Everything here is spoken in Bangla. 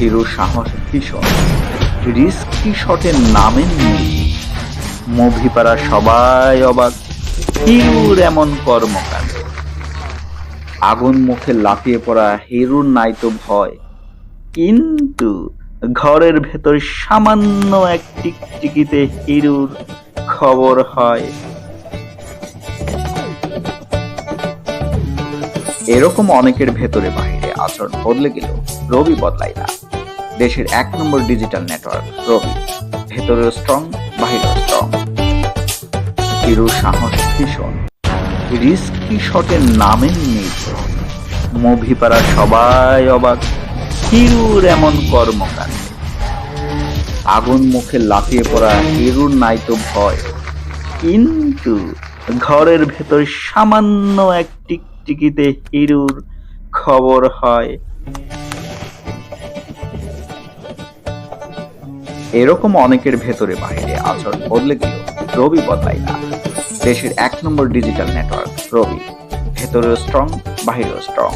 হিরো সাহস ভীষণ রিস্কি শটের নামের নেই? মুভি পাড়া সবাই অবাক। হিরুর এমন কর্মকাণ্ড। আগুন মুখে লাফিয়ে পড়া হিরুর নাই তো ভয়। কিন্তু ঘরের ভেতর সামান্য এক টিকটিকিতে হিরুর খবর হয়। এরকম অনেকের ভেতরে বাইরে আচরণ বদলে গেল রবি বদলাই না। দেশের এক নম্বর ডিজিটাল নেটওয়ার্ক রবি। ভেতরেও স্ট্রং বাহিরেও স্ট্রং হিরো সাহস ভীষণ রিস্কি শটের নামের নেই মুভি পাড়া সবাই অবাক। হিরুর এমন কর্মকাণ্ডে। আগুন মুখে লাফিয়ে পড়া হিরুর নাই তো ভয়। কিন্তু ঘরের ভেতর সামান্য এক টিকটিকিতে হিরুর খবর হয়। এরকম অনেকের ভেতরে বাইরে আচরণ বদলে গেল রবি বদলাই না। দেশের এক নম্বর ডিজিটাল নেটওয়ার্ক রবি। ভেতরেও স্ট্রং বাহিরেও স্ট্রং